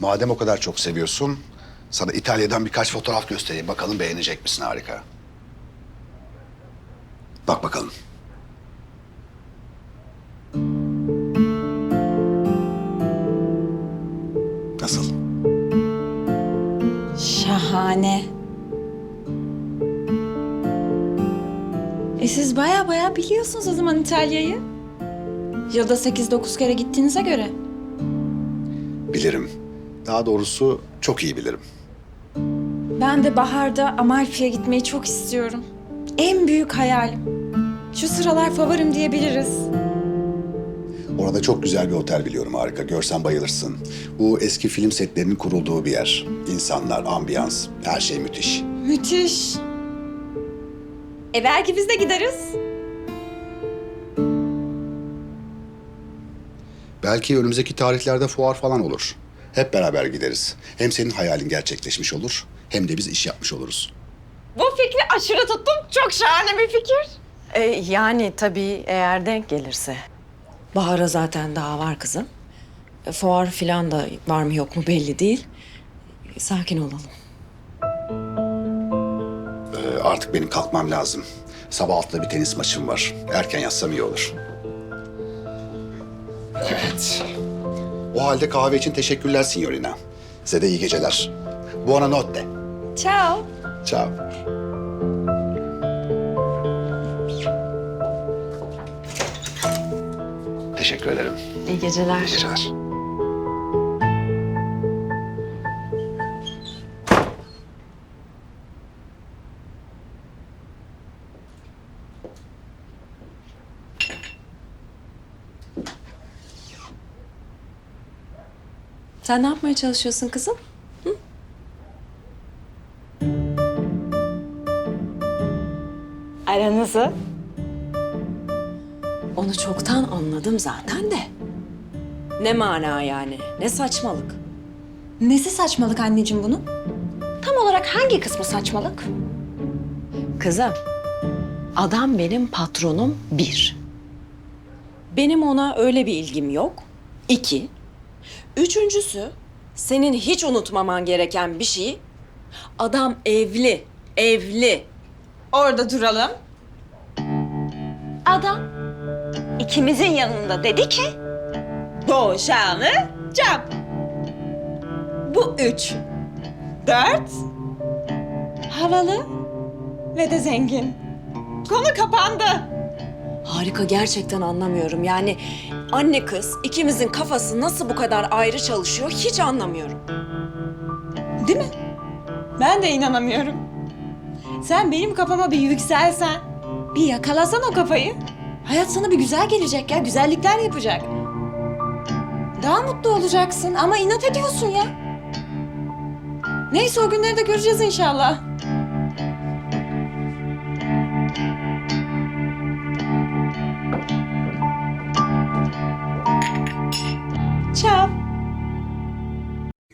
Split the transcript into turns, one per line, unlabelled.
Madem o kadar çok seviyorsun, sana İtalya'dan birkaç fotoğraf göstereyim. Bakalım beğenecek misin harika. Bak bakalım. Nasıl?
Şahane. E siz baya baya biliyorsunuz o zaman İtalya'yı. Yılda 8-9 kere gittiğinize göre.
Bilirim. Daha doğrusu çok iyi bilirim.
Ben de baharda Amalfi'ye gitmeyi çok istiyorum. En büyük hayalim. Şu sıralar favorim diyebiliriz.
Orada çok güzel bir otel biliyorum harika. Görsen bayılırsın. Bu eski film setlerinin kurulduğu bir yer. İnsanlar, ambiyans, her şey müthiş.
Müthiş. E belki biz de gideriz.
Belki önümüzdeki tarihlerde fuar falan olur. Hep beraber gideriz. Hem senin hayalin gerçekleşmiş olur, hem de biz iş yapmış oluruz.
Bu fikri aşırı tuttum. Çok şahane bir fikir.
E, yani tabii eğer denk gelirse. Bahar'a zaten daha var kızım. E, fuar falan da var mı yok mu belli değil. E, Sakin olalım.
Ee, artık benim kalkmam lazım. Sabah altıda bir tenis maçım var. Erken yatsam iyi olur. Evet. O halde kahve için teşekkürler signorina. Size de iyi geceler. Buonanotte.
Ciao.
Ciao. Teşekkür ederim.
İyi geceler.
İyi geceler.
Sen ne yapmaya çalışıyorsun kızım?
Aranızı?
Onu çoktan anladım zaten de. Ne mana yani? Ne saçmalık?
Nesi saçmalık anneciğim bunun? Tam olarak hangi kısmı saçmalık?
Kızım, adam benim patronum bir. Benim ona öyle bir ilgim yok. İki. Üçüncüsü, senin hiç unutmaman gereken bir şey. Adam evli, evli.
Orada duralım.
Adam ikimizin yanında dedi ki boşanacağım. Bu üç. Dört. Havalı ve de zengin. Konu kapandı.
Harika gerçekten anlamıyorum. Yani anne kız ikimizin kafası nasıl bu kadar ayrı çalışıyor hiç anlamıyorum.
Değil mi? Ben de inanamıyorum. Sen benim kafama bir yükselsen, bir yakalasan o kafayı. Hayat sana bir güzel gelecek ya, güzellikler yapacak. Daha mutlu olacaksın ama inat ediyorsun ya. Neyse o günleri de göreceğiz inşallah.